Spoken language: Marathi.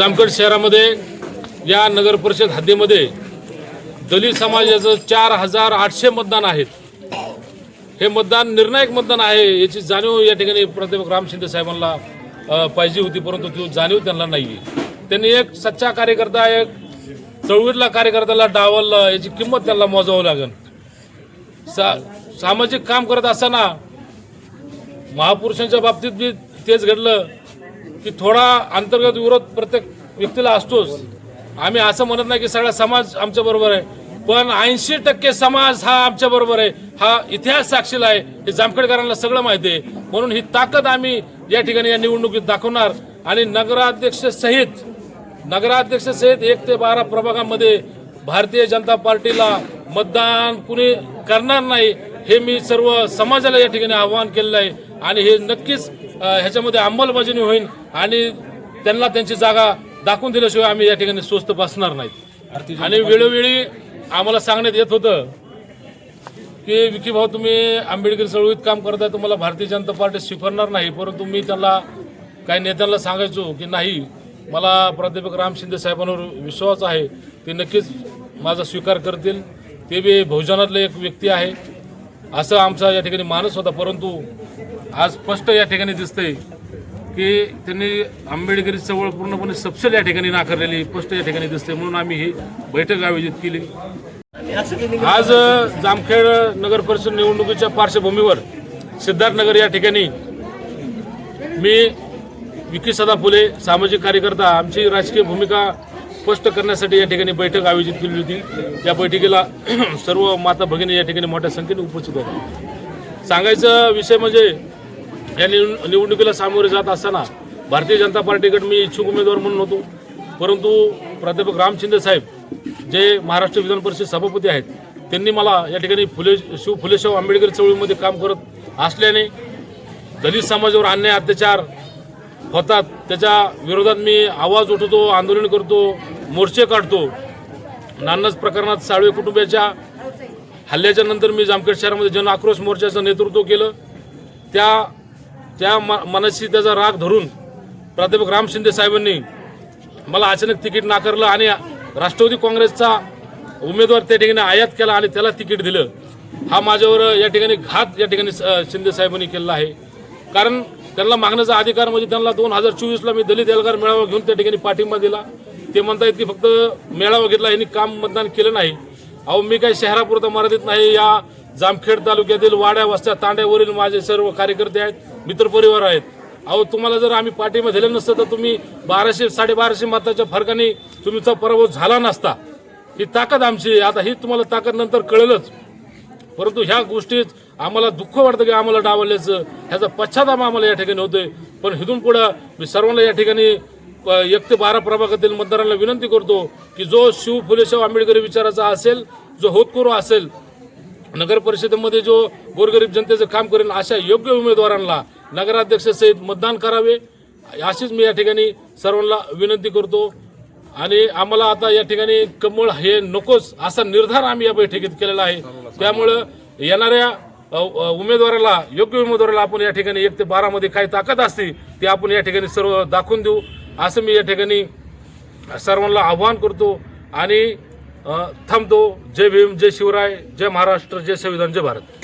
जामखेड शहरामध्ये या नगर परिषद हद्दीमध्ये दलित समाजाचं चार हजार आठशे मतदान आहेत हे मतदान निर्णायक मतदान आहे याची जाणीव या ठिकाणी प्राध्यापक राम शिंदे साहेबांना पाहिजे होती परंतु ती जाणीव त्यांना नाही त्यांनी एक सच्चा कार्यकर्ता एक चळवळीतला कार्यकर्त्याला डावलला याची किंमत त्यांना मोजावं लागेल. सा सामाजिक काम करत असताना महापुरुषांच्या बाबतीत बी तेच घडलं. की थोडा अंतर्गत विरोध प्रत्येक व्यक्तीला असतोच. आम्ही असं म्हणत नाही की सगळा समाज आमच्या बरोबर आहे पण ऐंशी टक्के समाज हा आमच्या बरोबर आहे हा इतिहास साक्षीला आहे हे जामखेडकरांना सगळं माहिती आहे. म्हणून ही ताकद आम्ही या ठिकाणी या निवडणुकीत दाखवणार आणि नगराध्यक्ष सहित नगराध्यक्ष सहित एक ते बारा प्रभागामध्ये भारतीय जनता पार्टीला मतदान कुणी करणार नाही हे मी सर्व समाजाला या ठिकाणी आवाहन केलेलं आहे. आणि हे नक्कीच ह्याच्यामध्ये अंमलबजावणी होईल आणि त्यांना त्यांची जागा दाखवून दिल्याशिवाय आम्ही या ठिकाणी स्वस्त बसणार नाहीत. आणि वेळोवेळी आम्हाला सांगण्यात येत होतं की विकी भाऊ तुम्ही आंबेडकर चळवळीत काम करताय तुम्हाला भारतीय जनता पार्टी स्वीकारणार नाही परंतु मी त्यांना काही नेत्यांना सांगायचो की नाही मला प्राध्यापक राम शिंदे साहेबांवर विश्वास आहे ते नक्कीच माझा स्वीकार करतील. ते बी बहुजनातले एक व्यक्ती आहे. असं आमचा या ठिकाणी मानस होता परंतु आज स्पष्ट या ठिकाणी दिसतंय की त्यांनी आंबेडकरी चळवळ पूर्णपणे सपशेल या ठिकाणी नाकारलेली स्पष्ट या ठिकाणी दिसते म्हणून आम्ही ही बैठक आयोजित केली. आज जामखेड नगर परिषद निवडणुकीच्या पार्श्वभूमीवर सिद्धार्थनगर या ठिकाणी मी विकी सदा फुले सामाजिक कार्यकर्ता आमची राजकीय भूमिका स्पष्ट करण्यासाठी या ठिकाणी बैठक आयोजित केली होती. या बैठकीला सर्व माता भगिनी या ठिकाणी मोठ्या संख्येने उपस्थित होत्या. सांगायचा विषय म्हणजे या निव- निवडणुकीला सामोरे जात असताना भारतीय जनता पार्टीकडे मी इच्छुक उमेदवार म्हणून होतो. परंतु प्राध्यापक राम शिंदे साहेब जे महाराष्ट्र विधान परिषद सभापती आहेत त्यांनी मला या ठिकाणी फुले शिव फुलेशाह आंबेडकर चळवळीमध्ये काम करत असल्याने दलित समाजावर अन्याय अत्याचार होतात. त्याच्या विरोधात मी आवाज उठवतो आंदोलन करतो मोर्चे काढतो. नान्नज प्रकरणात साळवे कुटुंबियाच्या हल्ल्याच्या नंतर मी जामखेड शहरामध्ये जन आक्रोश मोर्चाचं नेतृत्व केलं. त्या त्या म मनाशी त्याचा राग धरून प्राध्यापक राम शिंदे साहेबांनी मला अचानक तिकीट नाकारलं आणि राष्ट्रवादी काँग्रेसचा उमेदवार त्या ठिकाणी आयात केला आणि त्याला तिकीट दिलं. हा माझ्यावर या ठिकाणी घात या ठिकाणी शिंदे साहेबांनी केलेला आहे. कारण त्यांना मागण्याचा अधिकार म्हणजे त्यांना दोन हजार चोवीसला मी दलित एल्गार मेळावा घेऊन त्या ठिकाणी पाठिंबा दिला. ते म्हणतायत की फक्त मेळावा घेतला यांनी काम मतदान केलं नाही. अहो मी काही शहरापुरतं मर्यादित नाही. या जामखेड तालुक्यातील वाड्या वस्त्या तांड्यावरील माझे सर्व कार्यकर्ते आहेत मित्रपरिवार आहेत. अहो तुम्हाला जर आम्ही पाठिंबा दिलं नसतं तर तुम्ही बाराशे साडेबाराशे मताच्या फरकाने तुमचा पराभव झाला नसता. ही ताकद आमची आता ही तुम्हाला ताकद नंतर कळेलच. परंतु ह्या गोष्टीत आम्हाला दुःख वाटतं की आम्हाला डावलल्याचं ह्याचा पश्चाताप आम्हाला या ठिकाणी होतोय. पण इथून पुढं मी सर्वांना या ठिकाणी प- एक ते बारा प्रभागातील मतदारांना विनंती करतो की जो शिव फुलेशाह आंबेडकरी विचाराचा असेल जो होतकरू असेल नगर परिषदेमध्ये जो गोरगरीब जनतेचं काम करेल अशा योग्य उमेदवारांना नगराध्यक्ष सहित मतदान करावे अशीच मी या ठिकाणी सर्वांना विनंती करतो. आणि आम्हाला आता या ठिकाणी कमळ हे नकोच असा निर्धार आम्ही या बैठकीत केलेला आहे. त्यामुळं येणाऱ्या उमेदवाराला योग्य उमेदवाराला आपण या ठिकाणी एक ते बारामध्ये काय ताकद असते ते आपण या ठिकाणी सर्व दाखवून देऊ. असं मी या ठिकाणी सर्वांना आव्हान करतो आणि थांबतो. जय भीम जय शिवराय जय महाराष्ट्र जय संविधान जय भारत.